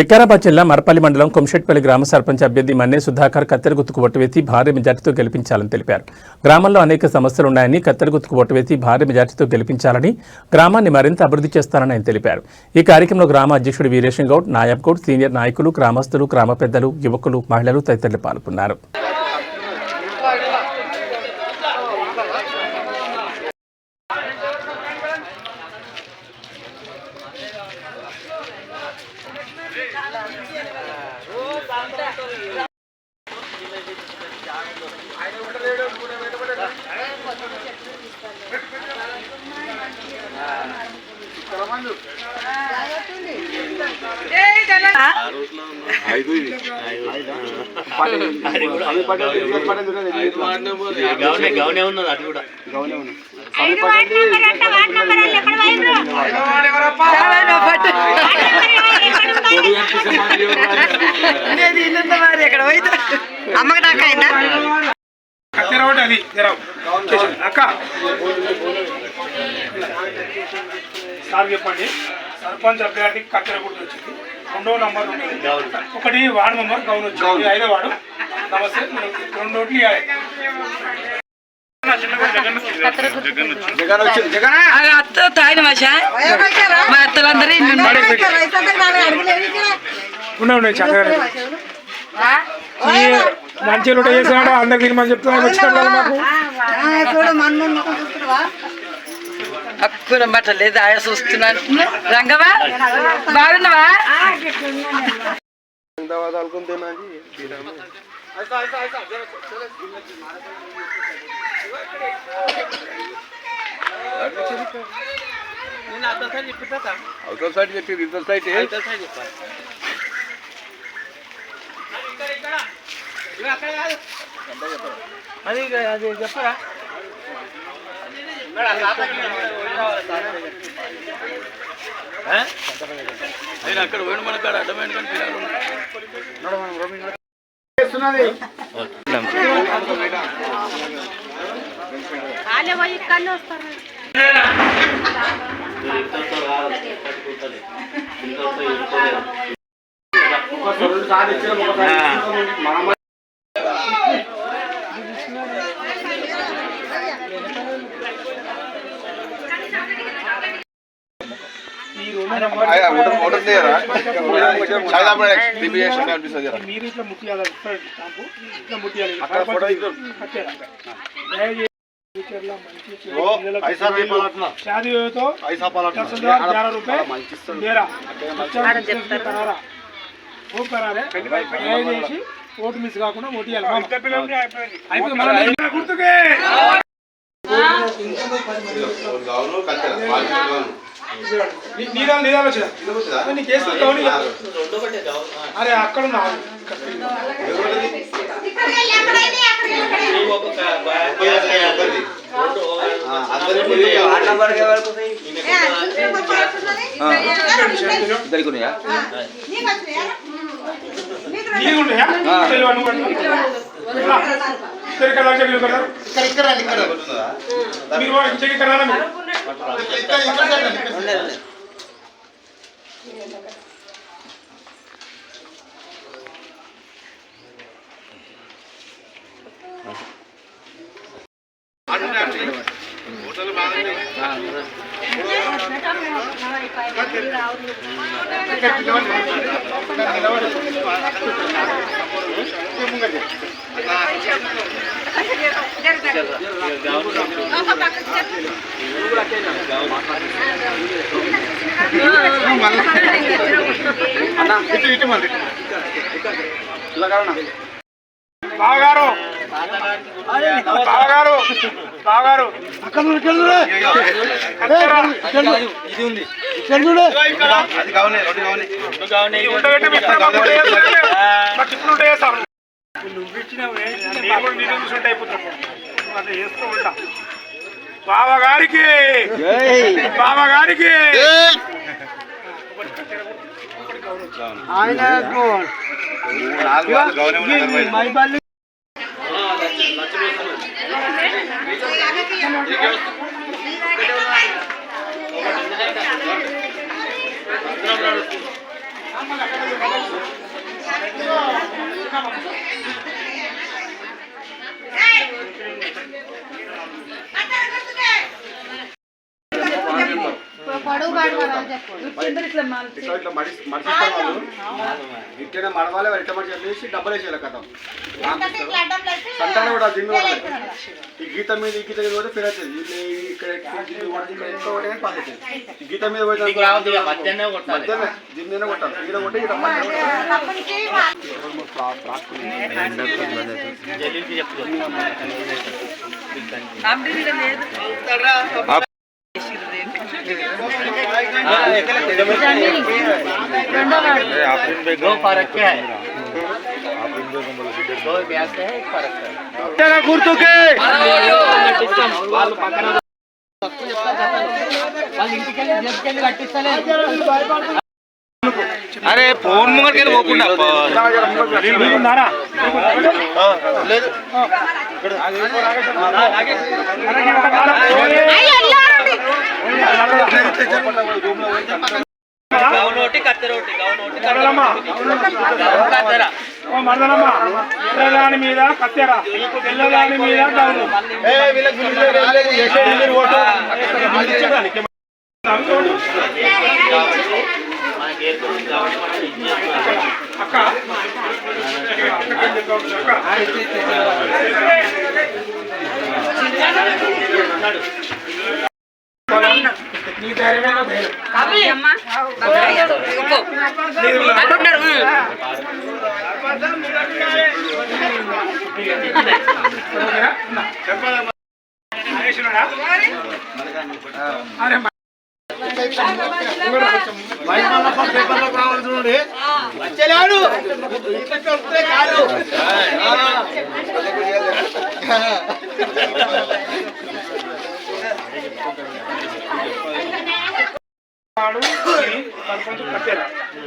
వికారాబాద్ జిల్లా మరపల్లి మండలం కొమ్షెట్పల్లి గ్రామ సర్పంచ్ అభ్యర్థి మన్నే సుధాకర్ కత్తెర గుర్తుకు ఓటు వేసి భారీ మెజార్టీతో గెలిపించాలని తెలిపారు. గ్రామంలో అనేక సమస్యలున్నాయని కత్తెర గుర్తుకు ఓటు వేసి భారీ మెజార్టీతో గెలిపించాలని గ్రామాన్ని మరింత అభివృద్ధి చేస్తానని ఆయన తెలిపారు. ఈ కార్యక్రమంలో గ్రామ అధ్యక్షుడు వీరేశం గౌడ్ నాయబ్ గౌడ్ సీనియర్ నాయకులు గ్రామస్తులు గ్రామ పెద్దలు యువకులు మహిళలు తదితరులు పాల్గొన్నారు. గౌనే ఉన్నది అటు కూడా ఐదు వార్డ్ ఎక్కడ పోయిండ్రు? అమ్మకి నాకు అయిందా కత్తెర అది జరావు అక్క సార్ చెప్పండి సర్పంచ్ అభ్యర్థి కత్తెర గుర్తు వచ్చింది రెండో నంబర్ ఒకటి వార్డు మెంబర్ గౌన్ వచ్చింది ఐదో వార్డు. నమస్తే రెండు అత్త తాగిన భాష మా అత్తలందరూ. ఉండే ఉండే చక్కగా ఈ మంచి రూట చేసినాడు అందరికి తినమని చెప్తున్నా వచ్చినప్పుడు మాకు. అక్కున మాట బట్టలేదు ఆయ చూస్తున్నాను రంగవా బాగున్నావా? అవతల సైడ్ చెప్పి ఇవతల సైడ్ నేను అక్కడ పోయిన మన కాడ అడ్డమైన కానీ పిల్లలు వస్తారు. మీరు ఇట్లా ముట్టియాలి ఓటు కరాలే చేసి ఓటు మిస్ కాకుండా ఓటు గుర్తుకే నీ- నీదాలు నీదాలు వచ్చిన నీ కేసు గౌని అరే అక్కడ నీది తెలియవా నువ్వు రా. ఇక్కడ ఇక్కడ அண்ணா కిలో కదా మీరు చెక్ ఇక్కడ రారా మీరు అది కావాలి రెండు కావాలి. ఇప్పుడు. నువ్వు ఇచ్చినవే. నేను కూడా అయిపోతున్నాను ఉంటా బావగారికి. బావగారికి. నాలుగు não. ఇట్లా ఇట్లా మడి మడిచిస్తారు వాళ్ళు. ఇట్లనే మడవాలి వాళ్ళు ఇట్లా మడి చేసి డబ్బులు వేసేయాలి కదా సంతానం కూడా ఈ గీత మీద ఈ గీత మీద కూడా ఫిర్ అవుతుంది ఇక్కడ ఇక్కడ పాస్ అవుతుంది గీత మీద ఇక మధ్యాహ్నం మీద కొట్టాలి. ఈడ కొట్టి ఈడ జల్లికి గుర్తుకే వాళ్ళు పక్కన వాళ్ళు ఇంటికి జబ్కెళ్ళి కట్టిస్తలేదు అరే ఫోన్ ముంగడికి పోకుండా. లేదు గౌనోటి కత్తెరోటి గౌనోటి కత్తెర ఓ మీద కత్తెర తెల్లదాని మీద గౌను అక్క అక్క నీ ధైర్యమేనా ధైర్యం ఆగేసినాడా? అరే మ- వాడు ఈ సర్పంచ్ కట్టేరా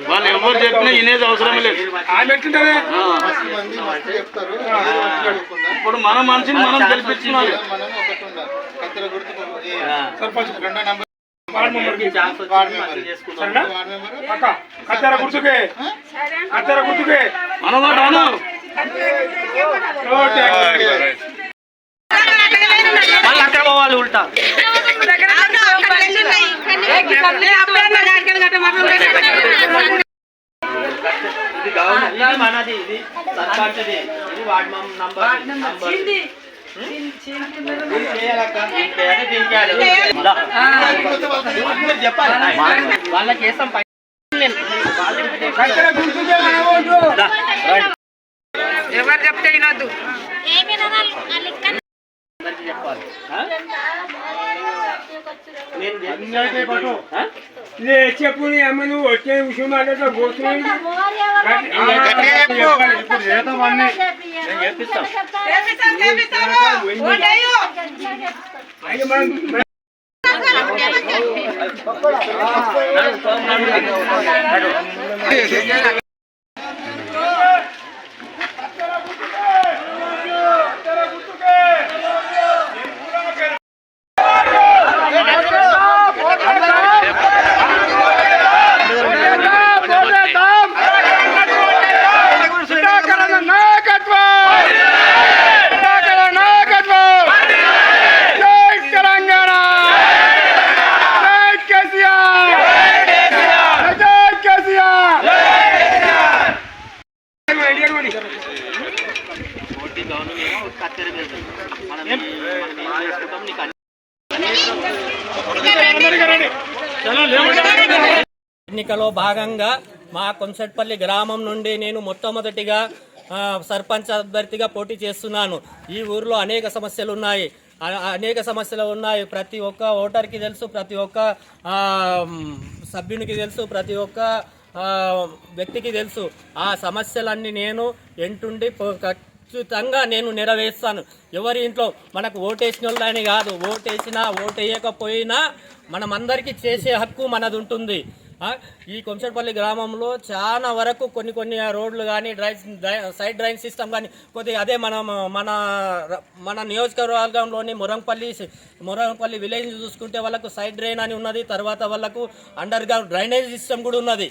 వాళ్ళు ఎవరు చెప్పినా వినేది అవసరం లేదు. ఇప్పుడు మన మనిషిని మనం గెలిపించుకోవాలి. సర్పంచ్ వార్డు మెంబర్కి ఛాన్స్ వచ్చింది మంచిగా చేసుకుందాం సరేనా అక్క కత్తెర గుర్తుకే కత్తెర గుర్తుకే మనమాట అను ఓకే. మళ్ళీ అక్కడ పోవాలి ఉల్టా ఇది గౌన్ మనది ఇది. సర్పంచ్ది. ఇది వార్డ్ నంబర్ నంబర్. వాళ్ళకి. ఎవరు చెప్తే వినొద్దు. చెప్పాలి. చెప్పు అమ్మ నువ్వు వచ్చే విషయం మాట్లాడుతూ పోతున్నావు ఇప్పుడు చేద్దామని నేను చేపిస్తాం అయితే మనం ఓటీ గౌన్ మీద ఒక కత్తెర వెళ్తుంది మనం ఏం మనం ఎన్నికలో భాగంగా మా కొంసట్పల్లి గ్రామం నుండి నేను మొట్టమొదటిగా సర్పంచ్ అభ్యర్థిగా పోటీ చేస్తున్నాను. ఈ ఊరిలో అనేక సమస్యలు ఉన్నాయి అనేక సమస్యలు ఉన్నాయి. ప్రతి ఒక్క ఓటర్కి తెలుసు ప్రతి ఒక్క సభ్యునికి తెలుసు ప్రతి ఒక్క వ్యక్తికి తెలుసు ఆ సమస్యలన్నీ నేను ఎంటుండి ఖచ్చితంగా నేను నెరవేర్స్తాను. ఎవరి ఇంట్లో మనకు ఓటేసిన వాళ్ళని కాదు ఓటేసినా ఓటేయకపోయినా మనమందరికీ చేసే హక్కు మనది ఉంటుంది ఈ కొంచెపల్లి గ్రామంలో చాలా వరకు కొన్ని కొన్ని రోడ్లు కానీ డ్రైన్స్ సైడ్ డ్రైన్ సిస్టమ్ కానీ కొద్దిగా అదే మనం మన మన నియోజకవర్గంలోని మురంపల్లి మురంపల్లి విలేజ్ చూసుకుంటే వాళ్ళకు సైడ్ డ్రైన్ అని ఉన్నది తర్వాత వాళ్ళకు అండర్ గ్రౌండ్ డ్రైనేజ్ సిస్టమ్ కూడా ఉన్నది.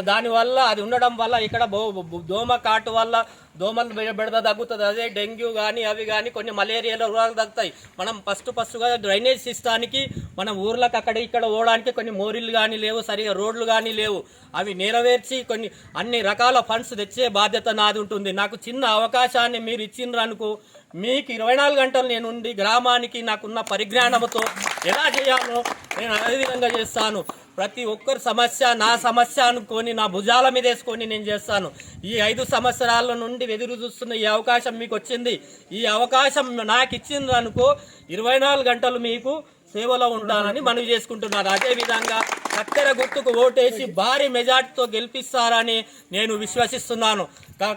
దానివల్ల అది ఉండడం వల్ల ఇక్కడ బో- దోమ కాటు వల్ల దోమలు బిడత బెడద తగ్గుతుంది. అదే డెంగ్యూ కానీ అవి కానీ కొన్ని మలేరియాలో రోగాలు తగ్గుతాయి. మనం ఫస్ట్ ఫస్ట్గా డ్రైనేజ్ సిస్టానికి మన ఊర్లకు అక్కడ ఇక్కడ పోవడానికి కొన్ని మోరీలు కానీ లేవు సరిగా రోడ్లు కానీ లేవు. అవి నెరవేర్చి కొన్ని అన్ని రకాల ఫండ్స్ తెచ్చే బాధ్యత నాది ఉంటుంది. నాకు చిన్న అవకాశాన్ని మీరు ఇచ్చిండ్రు అనుకో మీకు ఇరవై నాలుగు గంటలు నేను ఉండి గ్రామానికి నాకున్న పరిజ్ఞానంతో ఎలా చేయాలో నేను అదే విధంగా చేస్తాను. ప్రతి ఒక్కరి సమస్య నా సమస్య అనుకొని నా భుజాల మీద వేసుకొని నేను చేస్తాను. ఈ ఐదు సంవత్సరాల నుండి ఎదురు చూస్తున్న ఈ అవకాశం మీకు వచ్చింది. ఈ అవకాశం నాకు ఇచ్చింది అనుకో ఇరవై నాలుగు గంటలు మీకు సేవలో ఉంటానని మనవి చేసుకుంటున్నాను అదేవిధంగా కత్తెర గుర్తుకు ఓటేసి భారీ మెజార్టీతో గెలిపిస్తారని నేను విశ్వసిస్తున్నాను.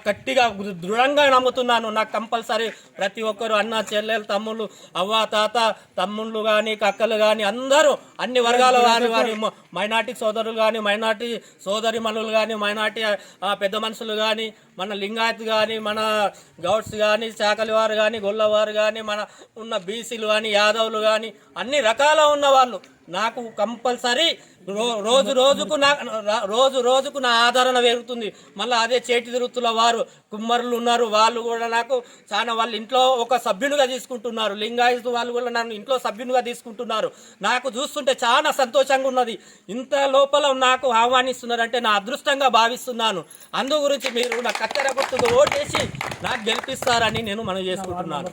గట్టిగా దృఢంగా నమ్ముతున్నాను. నాకు కంపల్సరీ ప్రతి ఒక్కరు అన్న చెల్లెలు తమ్ముళ్ళు అవ్వ తాత తమ్ముళ్ళు కానీ కక్కలు కానీ అందరూ అన్ని వర్గాల వారు కానీ మైనార్టీ సోదరులు కానీ మైనార్టీ సోదరి మనులు కానీ మైనార్టీ పెద్ద మనుషులు కానీ మన లింగాయత్ కానీ మన గౌడ్స్ కానీ శాఖలి వారు కానీ గొల్లవారు కానీ మన ఉన్న బీసీలు కానీ యాదవులు కానీ అన్ని రకాల ఉన్న వాళ్ళు నాకు కంపల్సరీ రోజు రోజుకు నా రోజు రోజుకు నా ఆదరణ పెరుగుతుంది. మళ్ళీ అదే చేతి తిరుగుతుల వారు కుమ్మరులు ఉన్నారు వాళ్ళు కూడా నాకు చాలా వాళ్ళ ఇంట్లో ఒక సభ్యునిగా తీసుకుంటున్నారు. లింగాయత్ వాళ్ళు కూడా నన్ను ఇంట్లో సభ్యునిగా తీసుకుంటున్నారు. నాకు చూస్తుంటే చాలా సంతోషంగా ఉన్నది. ఇంత లోపల నాకు ఆహ్వానిస్తున్నారంటే నా అదృష్టంగా భావిస్తున్నాను. అందు గురించి మీరు నా కత్తెర గుర్తుకు ఓటేసి నాకు గెలిపిస్తారని నేను మనం చేసుకుంటున్నాను.